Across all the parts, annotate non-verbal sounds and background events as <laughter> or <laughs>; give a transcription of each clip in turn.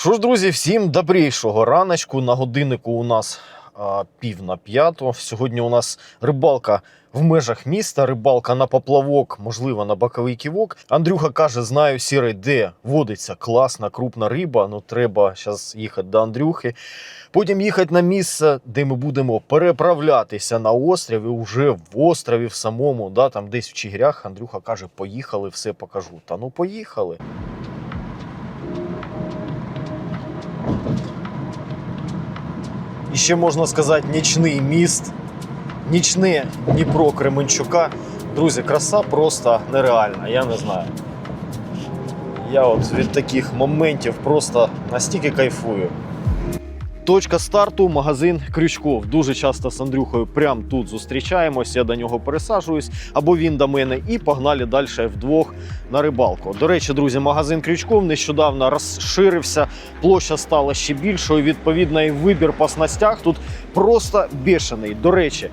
Що ж, друзі, всім добрішого раночку. На годиннику у нас а, пів на п'яту. Сьогодні у нас рибалка в межах міста, рибалка на поплавок, можливо, на боковий ківок. Андрюха каже: знаю, сірий, де водиться класна, крупна риба. Ну, треба зараз їхати до Андрюхи. Потім їхати на місце, де ми будемо переправлятися на острів. І вже в острові в самому, да, там десь в Чигирях. Андрюха каже: поїхали, все покажу. Та ну поїхали. І ще можна сказати, нічний міст, нічне Дніпро Кременчука. Друзі, краса просто нереальна, я не знаю. Я от від таких моментів просто настільки кайфую. Точка старту магазин Крючков. Дуже часто з Андрюхою прямо тут зустрічаємось. Я до нього пересаджуюсь, або він до мене, і погнали далі вдвох на рибалку. До речі, друзі, магазин Крючков нещодавно розширився, площа стала ще більшою. Відповідно, і вибір по снастях тут просто бешений. До речі.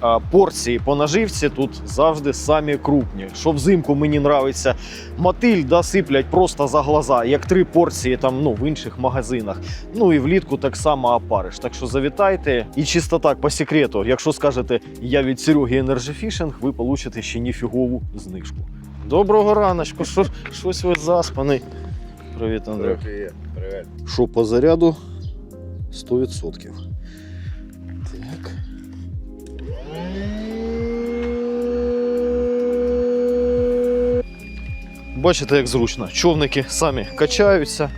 А, Порції по наживці тут завжди самі крупні. Що взимку мені нравиться, Матильда сиплять просто за глаза, як три порції там ну, в інших магазинах. Ну і влітку так само опариш. Так що завітайте. І чисто так по секрету, якщо скажете я від Сереги Energy Fishing, ви получите ще ніфігову знижку. Доброго раночку, що, щось ви заспаний. Привіт, Андрій. Привет. Привет. Що по заряду 100%. Бачите, як зручно. Човники самі качаються.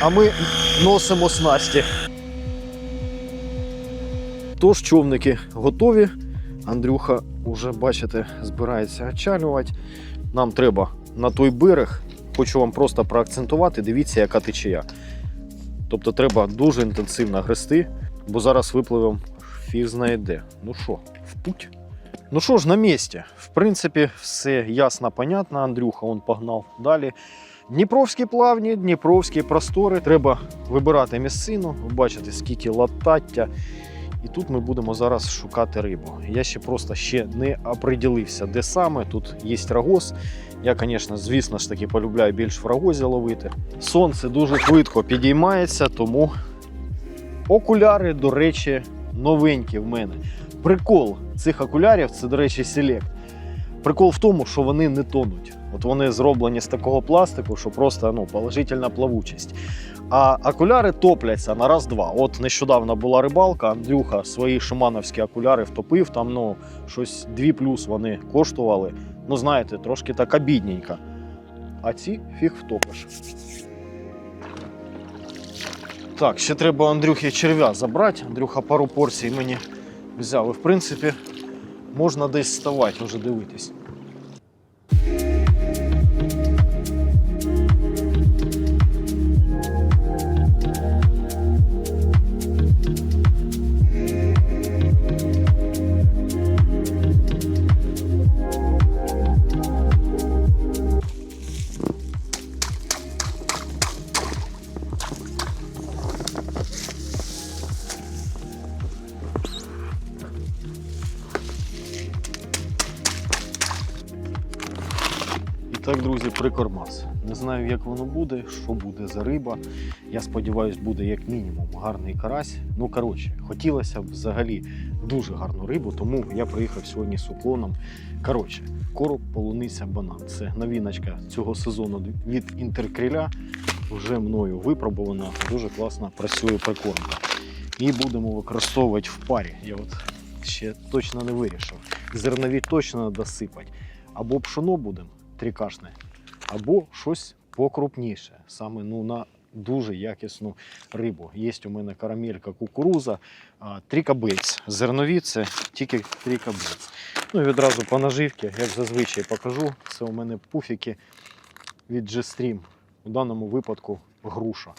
А ми носимо снасті. Тож човники готові. Андрюха уже, бачите, збирається очалювати. Нам треба на той берег хочу вам просто проакцентувати, дивіться, яка течія. Тобто треба дуже інтенсивно грести, бо зараз випливемо фіг знає де. Ну що, в путь? Ну що ж, на місці. В принципі, все ясно, понятно. Андрюха он погнав далі. Дніпровські плавні, Дніпровські простори. Треба вибирати місцину. Ви бачите, скільки латаття. І тут ми будемо зараз шукати рибу. Я ще просто ще не оприділився, де саме. Тут є рагоз. Я, звісно, звісно ж таки полюбляю більш в рагозі ловити. Сонце дуже швидко підіймається, тому окуляри, до речі, новенькі в мене. Прикол цих окулярів це, до речі, селект. Прикол в тому, що вони не тонуть. От вони зроблені з такого пластику, що просто ну, положительна плавучість. А окуляри топляться на раз-два. От нещодавно була рибалка, Андрюха свої шимановські окуляри втопив, там ну, щось 2 плюс вони коштували. Ну, знаєте, трошки так обідненько. А ці фіг втопиш. Так, ще треба Андрюхі черв'я забрати. Андрюха пару порцій мені взяв. І в принципі, можна десь ставати, вже дивитись. Прикормас. Не знаю, як воно буде, що буде за риба. Я сподіваюся, буде як мінімум гарний карась. Ну, коротше, хотілося б взагалі дуже гарну рибу, тому я приїхав сьогодні з уклоном. Коротше, короб, полуниця, банан. Це новіночка цього сезону від інтеркриля. Вже мною випробована. Дуже класно працює прикормка. І будемо використовувати в парі. Я от ще точно не вирішив. Зернові точно досипати. Або пшоно будемо трикашне, або щось покрупніше, саме ну, на дуже якісну рибу. Є у мене карамелька кукуруза, а, трикабець. Зернові це тільки трикабець. Ну і відразу по наживці, як зазвичай покажу, це у мене пуфіки від G-Stream. У даному випадку груша.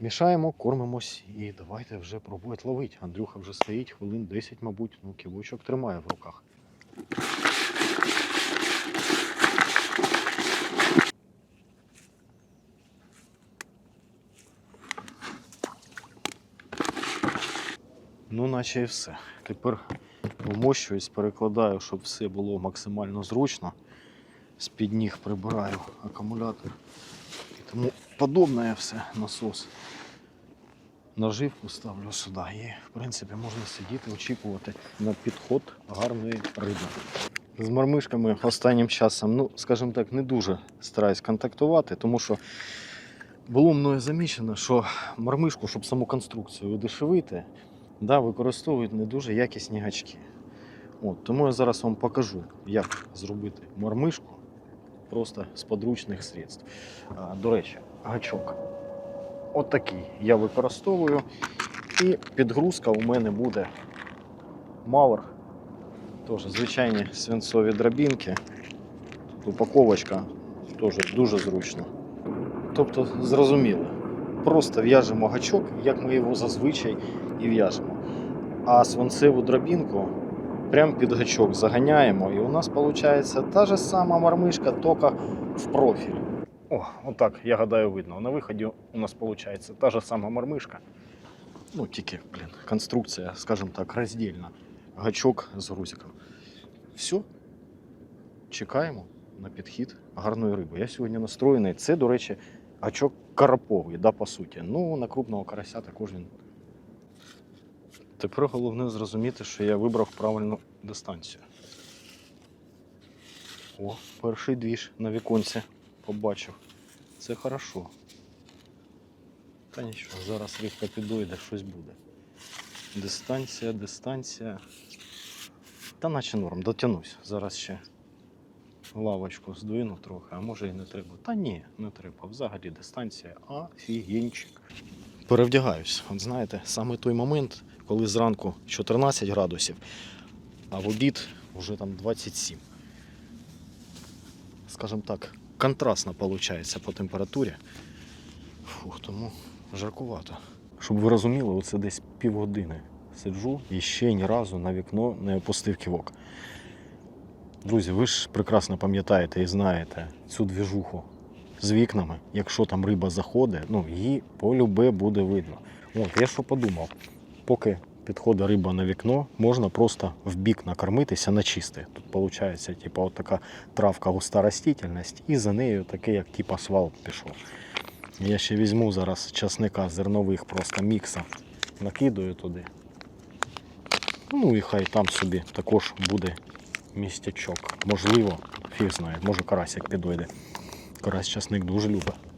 Мішаємо, кормимось і давайте вже пробувати ловити. Андрюха вже стоїть хвилин 10, мабуть, ну кілочок тримає в руках. Ну, наче і все. Тепер вмощуюсь, перекладаю, щоб все було максимально зручно. з-під ніг прибираю акумулятор і тому подобне все, насос. Наживку ставлю сюди і, в принципі, можна сидіти, очікувати на підход гарної риби. З мармишками останнім часом, ну, скажімо так, не дуже стараюсь контактувати, тому що було мною замічено, що мармишку, щоб саму конструкцію удешевити, да, використовують не дуже якісні гачки. От, тому я зараз вам покажу, як зробити мармишку просто з подручних средств. А, до речі, гачок. От такий я використовую. І підгрузка у мене буде Мауер. Теж звичайні свинцові драбінки. Тут упаковочка теж дуже зручно. Тобто, зрозуміло, просто в'яжемо гачок, як ми його зазвичай і в'яжемо. А свинцеву драбінку прямо під гачок заганяємо, і у нас виходить та ж сама мармишка, тільки в профіль. О, отак, я гадаю, видно. На виході у нас виходить та ж сама мармишка. Ну, тільки, блін, конструкція, скажімо так, роздільна. Гачок з грузиком. Все. Чекаємо на підхід гарної риби. Я сьогодні настроєний. Це, до речі, гачок караповий, да, по суті. Ну, на крупного карася також він. Тепер головне зрозуміти, що я вибрав правильну дистанцію. О, перший двіж на віконці побачив. Це хорошо. Та нічого, зараз рибка підойде, щось буде. Дистанція, дистанція. Та наче норм, дотянусь. Зараз ще лавочку здвину трохи, а може і не треба. Та ні, не треба. Взагалі дистанція офігенчик. Перевдягаюсь. От знаєте, саме той момент, коли зранку 14 градусів, а в обід вже там 27. Скажімо так, контрастно виходить по температурі. Фух, тому жаркувато. Щоб ви розуміли, оце десь півгодини сиджу і ще ні разу на вікно не опустив ківок. Друзі, ви ж прекрасно пам'ятаєте і знаєте цю двіжуху з вікнами. Якщо там риба заходить, ну її полюбе буде видно. От, я що подумав, поки підходить риба на вікно, можна просто в бік накормитися на чисте. Тут виходить, типу, от така травка густа растительність, і за нею такий, як типу, свал пішов. Я ще візьму зараз часника зернових, просто мікса, накидаю туди. Ну і хай там собі також буде містячок. Можливо, фіг знає, може карасик підойде. Карась часник дуже любить.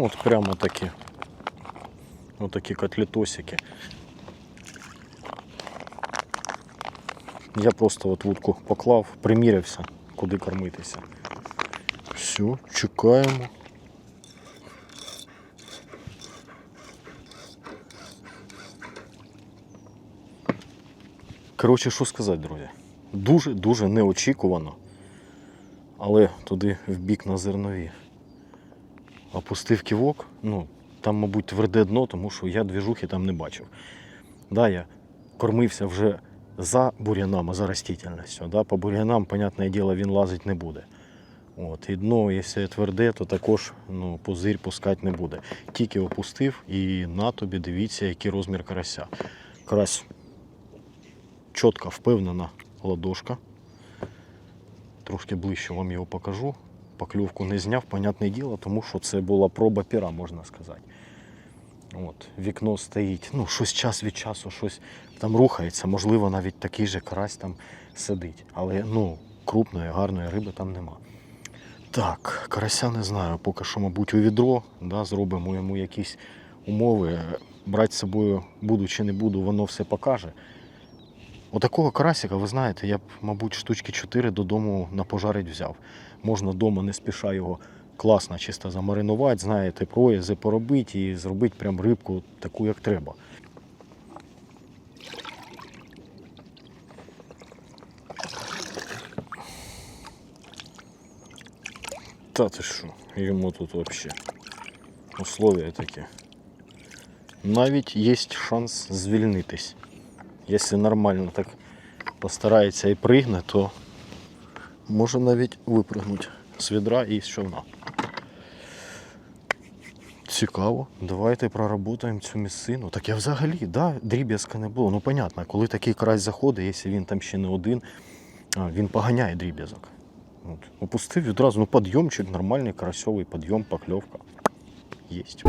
От прямо такі. Отакі котлетосики. Я просто от вудку поклав, примірявся, куди кормитися. Все, чекаємо. Коротше, що сказати, друзі? Дуже-дуже неочікувано. Але туди в бік на зернові. Опустив ківок, ну, там, мабуть, тверде дно, тому що я двіжухи там не бачив. Да, я кормився вже за бур'янами, за растительністю. Да, по бур'янам, понятне діло, він лазить не буде. От, і дно, якщо тверде, то також ну, пузирь пускати не буде. Тільки опустив і на тобі дивіться, який розмір карася. Карась чітко впевнена ладошка. Трошки ближче вам його покажу. Покльовку не зняв, понятне діло, тому що це була проба піра, можна сказати. От, вікно стоїть, ну, щось час від часу, щось там рухається, можливо, навіть такий же карась там сидить. Але ну, крупної, гарної риби там нема. Так, карася не знаю, поки що, мабуть, у відро, да, зробимо йому якісь умови. Брати з собою буду чи не буду, воно все покаже. Отакого карасика, ви знаєте, я б, мабуть, штучки 4 додому на пожарить взяв. Можна вдома не спіша його класно чисто замаринувати, знаєте, проїзи поробити і зробити прям рибку таку, як треба. Та ти що, йому тут взагалі условия такі. Навіть є шанс звільнитись. Якщо нормально так постарається і пригне, то може навіть випрыгнути з відра і з човна. Цікаво. Давайте проработаємо цю місцину. Так я взагалі, да, дріб'язка не було. Ну, понятно, коли такий карась заходить, якщо він там ще не один, він поганяє дріб'язок. От. Опустив відразу, ну підйомчик, нормальний карасьовий підйом, покльовка. Єсть.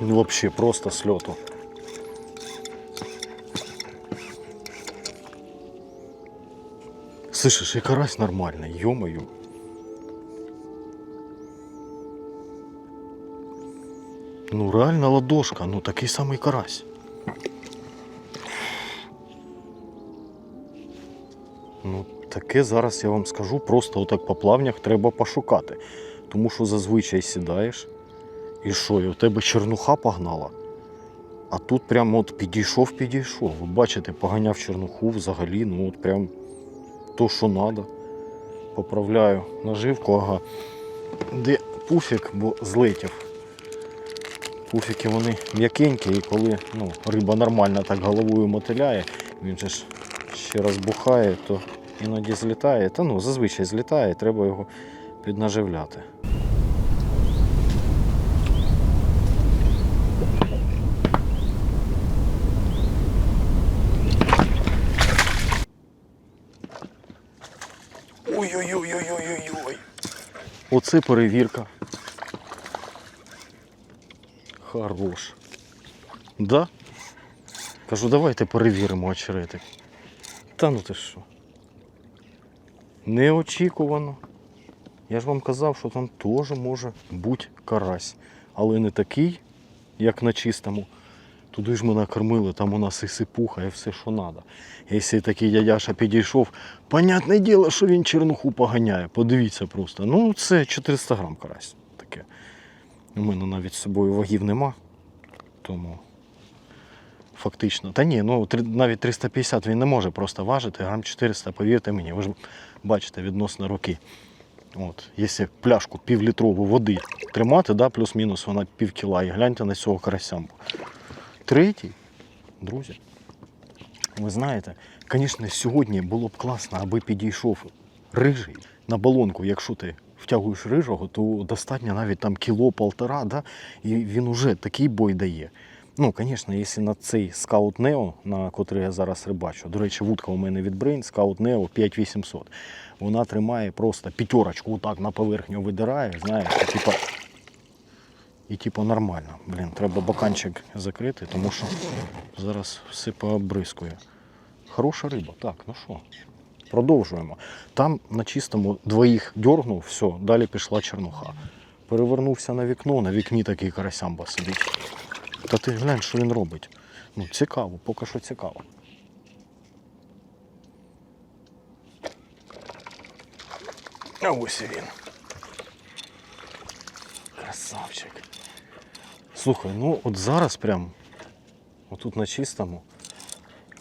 вообще просто с лету. Слышишь, и карась нормальный, ё-моё. Ну реально ладошка, ну такий самий карась. Ну, таке зараз я вам скажу, просто отак по плавнях треба пошукати. Тому що зазвичай сідаєш, і що, і у тебе чернуха погнала. А тут прямо от підійшов, підійшов. Ви бачите, поганяв чернуху взагалі, ну от прям то, що треба. Поправляю наживку, ага. Де пуфік, бо злетів. Пуфіки вони м'якенькі, і коли ну, риба нормально так головою мотиляє, він же ж ще розбухає, то іноді злітає. Та ну, зазвичай злітає, треба його піднаживляти. Оце перевірка. Хорош. Да? Кажу, давайте перевіримо очеретик. Та ну ти що? Неочікувано. Я ж вам казав, що там теж може бути карась. Але не такий, як на чистому. Туди ж ми накормили, там у нас і сипуха, і все, що треба. Якщо такий дядяша підійшов, понятне діло, що він чернуху поганяє. Подивіться просто. Ну, це 400 грам карась таке. У мене навіть з собою вагів нема. Тому фактично. Та ні, ну навіть 350 він не може просто важити, грам 400, повірте мені, ви ж бачите відносно руки. От, якщо пляшку півлітрову води тримати, да, плюс-мінус вона пів кіла, і гляньте на цього карася. Третій, друзі, ви знаєте, звісно, сьогодні було б класно, аби підійшов рижий на балонку, якщо ти втягуєш рижого, то достатньо навіть там кіло-полтора, да, і він уже такий бой дає. Ну, звісно, якщо на цей скаут Нео, на котрий я зараз рибачу, до речі, вудка у мене від Brain, скаут Нео 5800. Вона тримає просто п'ятерочку, отак на поверхню видирає, знаєш, типа, і типу нормально. Блін, треба баканчик закрити, тому що зараз все пообрискує. Хороша риба, так, ну що, продовжуємо. Там на чистому двоїх дьоргнув, все, далі пішла чернуха. Перевернувся на вікно, на вікні такий карасямба сидить. Та ти глянь, що він робить. Ну, цікаво, поки що цікаво. А ось і він. Красавчик. Слухай, ну от зараз прям отут на чистому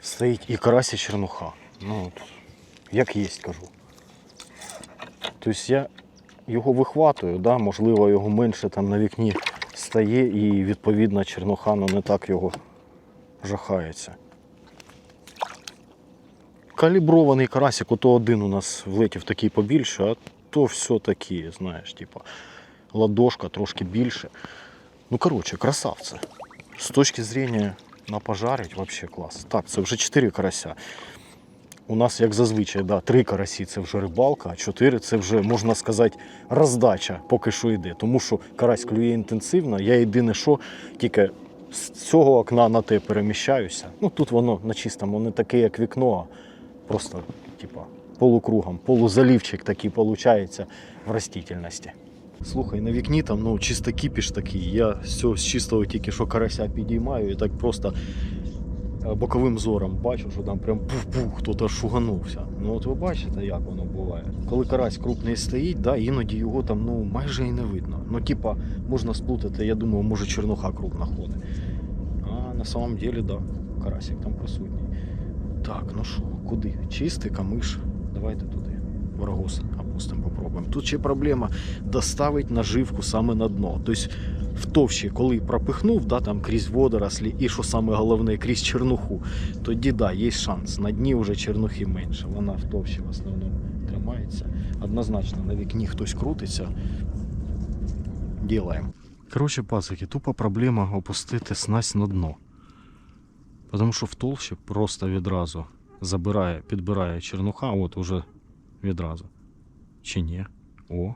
стоїть і карась, і чернуха. Ну, от, як єсть, кажу. Тобто я його вихватую, да? можливо, його менше там на вікні стає і відповідно чернуха ну, не так його жахається. Калібрований карасик, ото один у нас влетів такий побільше, а то все такі, знаєш, типа ладошка трошки більше. Ну, коротше, красавці. З точки зрення на пожарить, вообще клас. Так, це вже 4 карася. У нас, як зазвичай, да, 3 карасі це вже рибалка, а 4 це вже, можна сказати, роздача поки що йде. Тому що карась клює інтенсивно. Я єдине, що тільки з цього окна на те переміщаюся. Ну тут воно на чистому не таке, як вікно, а просто, типа, полукругом, полузалівчик такий виходить в растительності. Слухай, на вікні там ну, чисто кіпіш такий. Я цього з чистого тільки що карася підіймаю і так просто е, боковим зором бачу, що там прям пух-пух, хто-то шуганувся. Ну от ви бачите, як воно буває. Коли карась крупний стоїть, да, іноді його там ну, майже і не видно. Ну, типа, можна сплутати, я думаю, може чернуха крупна ходить. А на самом деле, да, карасик там присутній. Так, ну що, куди? Чистий камиш. Давайте туди. Ворогос опустимо, попробуємо. Тут ще проблема доставити наживку саме на дно. Тобто в товщі, коли пропихнув, да, там крізь водорослі, і що саме головне, крізь чернуху, тоді да, є шанс. На дні вже чернухи менше. Вона в товщі в основному тримається. Однозначно на вікні хтось крутиться. Ділаємо. Коротше, пацики, тупа проблема опустити снасть на дно. Тому що в толщі просто відразу забирає, підбирає чернуха, от уже відразу. Чи ні? О,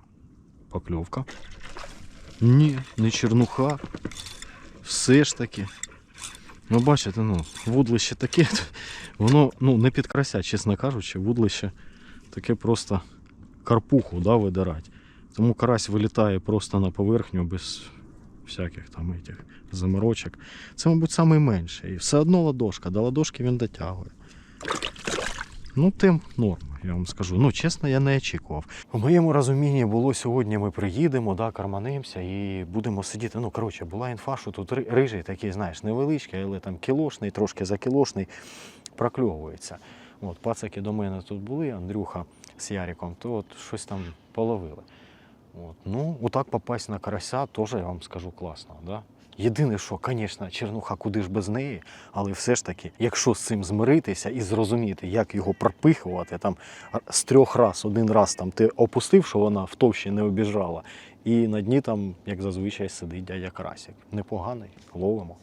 покльовка. Ні, не чернуха. Все ж таки. Ну, бачите, ну, вудлище таке, <laughs> воно ну, не підкрася, чесно кажучи, вудлище таке просто карпуху да, видирать. Тому карась вилітає просто на поверхню без всяких там этих заморочок. Це, мабуть, найменше. І все одно ладошка, до ладошки він дотягує. Ну, тим норм, я вам скажу. Ну, чесно, я не очікував. У моєму розумінні було сьогодні ми приїдемо, да, карманимося і будемо сидіти. Ну, коротше, була інфа, що тут рижий такий, знаєш, невеличкий, але там кілошний, трошки закілошний, прокльовується. От, пацаки до мене тут були, Андрюха з Яриком, то от щось там половили. От. Ну, отак попасть на карася теж, я вам скажу, класно. Да? Єдине, що, звісно, чернуха куди ж без неї, але все ж таки, якщо з цим змиритися і зрозуміти, як його пропихувати, там з трьох раз, один раз там ти опустив, що вона в товщі не обіжала, і на дні там, як зазвичай, сидить дядя Красік. Непоганий, ловимо.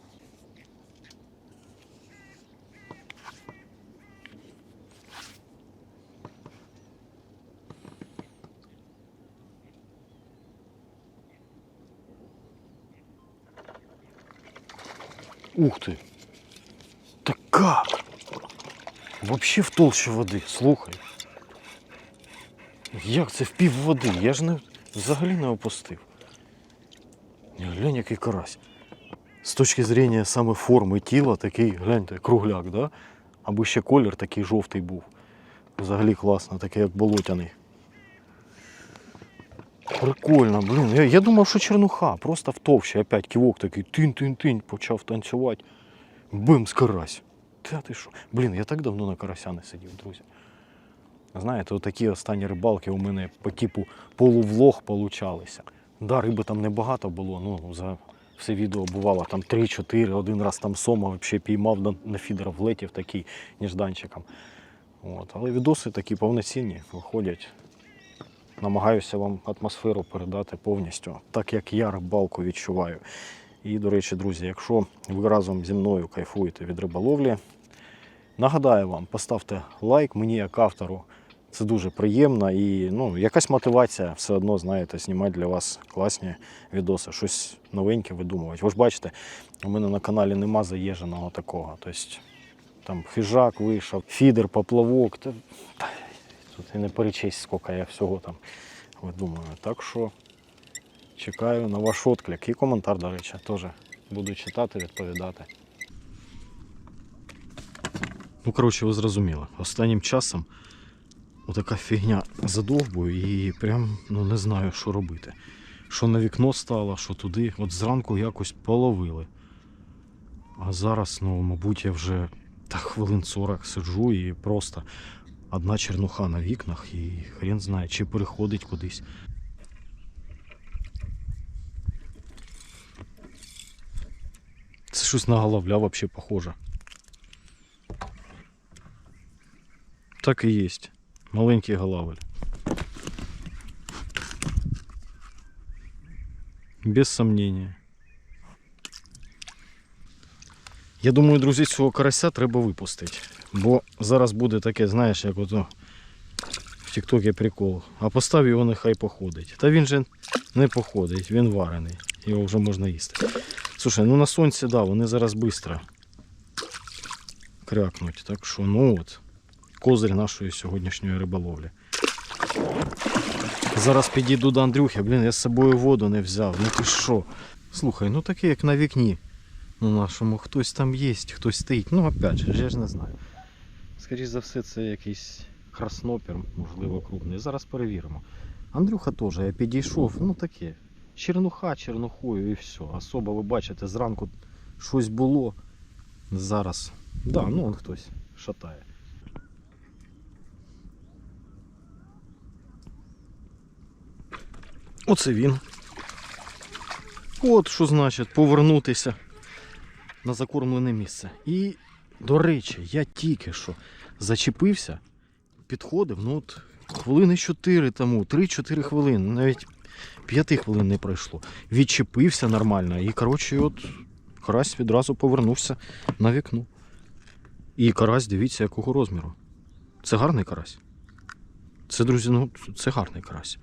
Ух ты! Так как? Вообще в толщі води, слухай. Як це в пів води? Я ж не, взагалі не опустив. Глянь, який карась. З точки зрення саме форми тіла, такий, гляньте, кругляк, да? Або ще колір такий жовтий був. Взагалі класно, такий як болотяний. Прикольно, блін. Я, я думав, що чернуха, просто в товщі опять ківок такий тинь-тинь-тинь почав танцювати. Бимс карась. Та ти що? Блін, я так давно на карася не сидів, друзі. Знаєте, отакі останні рибалки у мене по типу полувлог получалися. Да, риби там небагато було, ну за все відео бувало там 3-4, один раз там сома взагалі піймав на, фідер влетів такий нежданчиком. От. Але відоси такі повноцінні виходять. Намагаюся вам атмосферу передати повністю, так як я рибалку відчуваю. І, до речі, друзі, якщо ви разом зі мною кайфуєте від риболовлі, нагадаю вам, поставте лайк мені як автору. Це дуже приємно і ну, якась мотивація все одно, знаєте, знімати для вас класні відоси, щось новеньке видумувати. Ви ж бачите, у мене на каналі нема заїждженого такого. Тобто там хижак вийшов, фідер, поплавок. Та, тут і не перечесть, скільки я всього там видумую. Так що чекаю на ваш отклик і коментар, до речі, теж буду читати, відповідати. Ну, коротше, ви зрозуміли. Останнім часом отака фігня задовбує і прям ну, не знаю, що робити. Що на вікно стало, що туди. От зранку якось половили. А зараз, ну, мабуть, я вже та хвилин 40 сиджу і просто одна чернуха на вікнах, і хрен знає, чи переходить кудись. Це щось на головля взагалі похоже. Так і є. Маленький головель. Без сомнения. Я думаю, друзі, цього карася треба випустити. Бо зараз буде таке, знаєш, як ото в Тіктокі прикол. А постав його нехай походить. Та він же не походить, він варений. Його вже можна їсти. Слушай, ну на сонці, да, вони зараз швидко крякнуть. Так що, ну от, козир нашої сьогоднішньої риболовлі. Зараз підійду до Андрюхи, блін, я з собою воду не взяв. Ну ти що? Слухай, ну таке як на вікні. На нашому хтось там є, хтось стоїть. Ну, опять же, я ж не знаю. Скоріше за все, це якийсь краснопір, можливо, крупний. Зараз перевіримо. Андрюха теж, я підійшов, ну таке. Чернуха чернухою і все. Особо ви бачите, зранку щось було. Зараз. Да, ну он хтось шатає. Оце він. От що значить повернутися на закормлене місце. І, до речі, я тільки що зачепився, підходив, ну от хвилини 4 тому, 3-4 хвилини, навіть 5 хвилин не пройшло. Відчепився нормально і, коротше, от карась відразу повернувся на вікно. І карась, дивіться, якого розміру. Це гарний карась. Це, друзі, ну це гарний карась.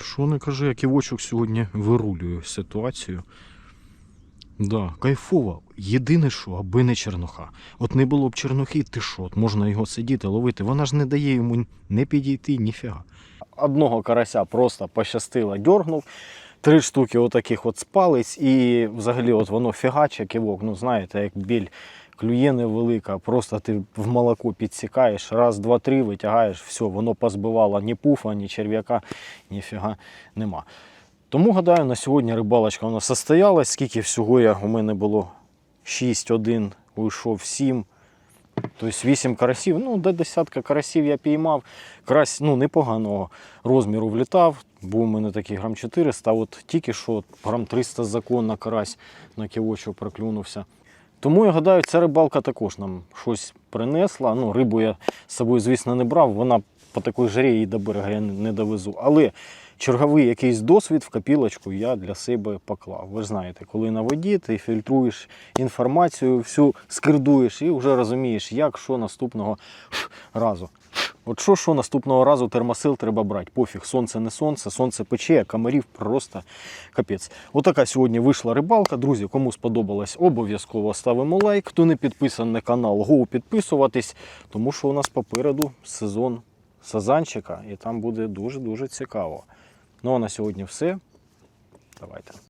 Що не кажи, я ківочок сьогодні вирулюю ситуацію. Да, кайфово. Єдине що, аби не черноха. От не було б чернухи, ти що, от можна його сидіти, ловити. Вона ж не дає йому не підійти, ніфіга. Одного карася просто пощастило, дьоргнув. Три штуки отаких от спалиць, і взагалі от воно фігаче кивок. Ну знаєте, як біль клює невелика, просто ти в молоко підсікаєш, раз, два, три витягаєш, все, воно позбивало ні пуфа, ні черв'яка, ніфіга нема. Тому гадаю, на сьогодні рибалочка у нас состоялась. Скільки всього я, у мене було 6, 1, уйшов 7. Тобто 8 карасів, ну, до десятка карасів я піймав. Карась ну, непоганого розміру влітав. Був у мене такий грам 400, а от тільки що грам 300 законно карась на ківочу проклюнувся. Тому я гадаю, ця рибалка також нам щось принесла. Ну, рибу я з собою, звісно, не брав, вона по такій жарі її до берега я не довезу. Але черговий якийсь досвід в копілочку я для себе поклав. Ви знаєте, коли на воді ти фільтруєш інформацію, всю скирдуєш і вже розумієш, як що наступного разу. От що, що наступного разу термосил треба брати. Пофіг, сонце не сонце, сонце пече, а комарів просто капець. Отака сьогодні вийшла рибалка. Друзі, кому сподобалось, обов'язково ставимо лайк. Хто не підписаний на канал, го підписуватись, тому що у нас попереду сезон сазанчика, і там буде дуже-дуже цікаво. Ну а на сьогодні все. Давайте.